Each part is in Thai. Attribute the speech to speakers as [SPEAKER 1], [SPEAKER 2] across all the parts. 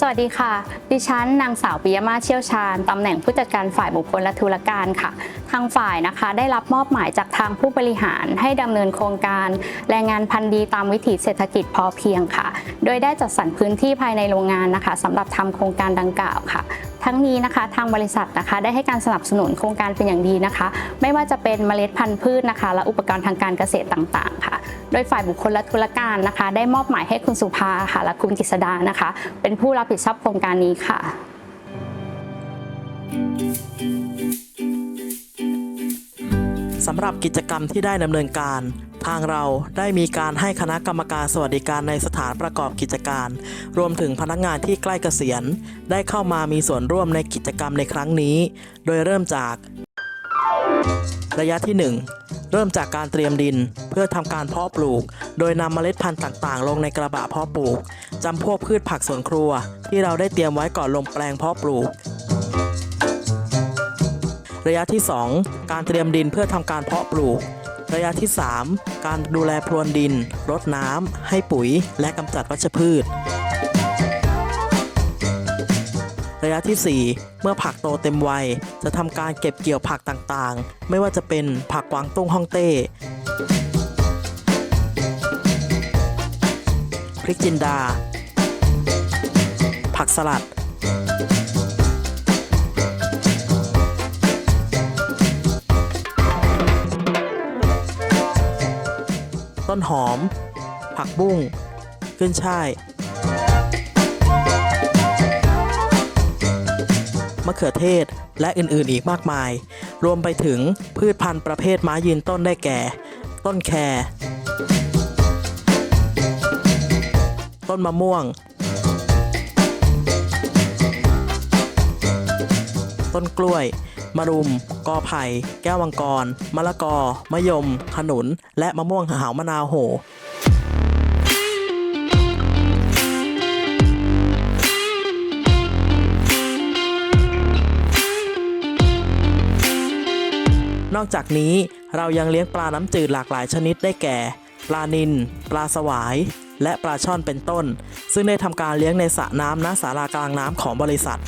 [SPEAKER 1] สวัสดีค่ะ ดิฉันนางสาวปิยมาเชี่ยวชาญตำแหน่งผู้จัดการฝ่ายบุคคลและธุรการค่ะ ทางฝ่ายนะคะได้รับมอบหมายจากทางผู้บริหารให้ดำเนินโครงการ แรงงานพันธุ์ดีตามวิถีเศรษฐกิจพอเพียงค่ะ โดยได้จัดสรรพื้นที่ภายในโรงงานนะคะสำหรับทำโครงการดังกล่าวค่ะ ทั้งนี้นะคะทางบริษัทนะคะได้ให้การสนับสนุนโครงการเป็นอย่างดีนะคะ ไม่ว่าจะเป็นเมล็ดพันธุ์พืชนะคะ และอุปกรณ์ทางการเกษตรต่างๆค่ะ โดยฝ่ายบุคคลและธุรการนะคะ ได้มอบหมายให้คุณสุภาค่ะและคุณกฤษดานะคะ เป็นผู้รับผิดชอบโครงการนี้ค่ะ
[SPEAKER 2] สำหรับกิจกรรมที่ได้ดำเนินการ ทางเราได้มีการให้คณะกรรมการสวัสดิการในสถานประกอบกิจการ รวมถึงพนักงานที่ใกล้เกษียณ ได้เข้ามามีส่วนร่วมในกิจกรรมในครั้งนี้ โดยเริ่มจาก ระยะที่ 1 เริ่มจากการเตรียมดิน เพื่อทำการเพาะปลูก โดยนำเมล็ดพันธุ์ต่างๆ ลงในกระบะเพาะปลูกจำพวกพืชผักสวนครัว ที่เราได้เตรียมไว้ก่อนลงแปลงเพาะปลูกระยะที่ 2 การเตรียมดินเพื่อทำการเพาะปลูก ระยะที่ 3 การดูแลพรวนดินรดน้ำให้ปุ๋ย และกำจัดวัชพืช ระยะที่ 4 เมื่อผักโตเต็มวัย จะทำการเก็บเกี่ยวผักต่างๆ ไม่ว่าจะเป็นผักกวางตุ้งฮ่องเต้ พริกจินดา ผักสลัด ต้นหอม ผักบุ้งขึ้นช่ายมะเขือเทศและอื่นๆอีกมากมาย รวมไปถึงพืชพันธุ์ประเภทไม้ยืนต้นได้แก่ ต้นแครต้นมะม่วง ต้นกล้วย มะรุม กอไผ่ แก้วมังกร มะละกอ มะยม ขนุน และมะม่วงหาวมะนาวโหนอกจากนี้เรายังเลี้ยงปลาน้ำจืดหลากหลายชนิดได้แก่ ปลานิลปลาสวาย และปลาช่อนเป็นต้น ซึ่งได้ทำการเลี้ยงในสระน้ำณศาลากลางน้ำของบริษัท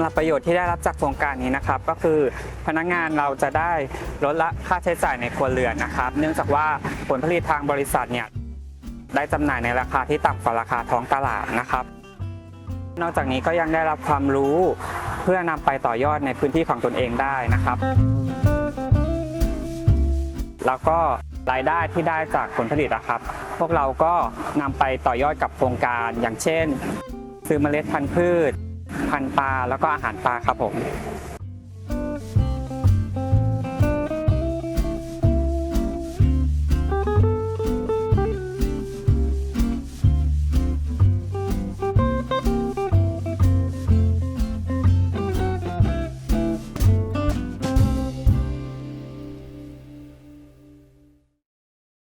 [SPEAKER 3] หรับประโยชน์ที่ได้รับจากโครงการนี้นะครับ ก็คือพนักงานเราจะได้ลดละค่าใช้จ่ายในครัวเรือนนะครับ เนื่องจากว่าผลผลิตทางบริษัทเนี่ยได้จำหน่ายในราคาที่ต่ำกว่าราคาท้องตลาดนะครับ นอกจากนี้ก็ยังได้รับความรู้เพื่อนำไปต่อยอดในพื้นที่ของตนเองได้นะครับ แล้วก็รายได้ที่ได้จากผลผลิตนะครับ พวกเราก็นำไปต่อยอดกับโครงการอย่างเช่น ซื้อเมล็ดพันธุ์พืช พันธุ์ปลาแล้วก็อาหารปลาครับผม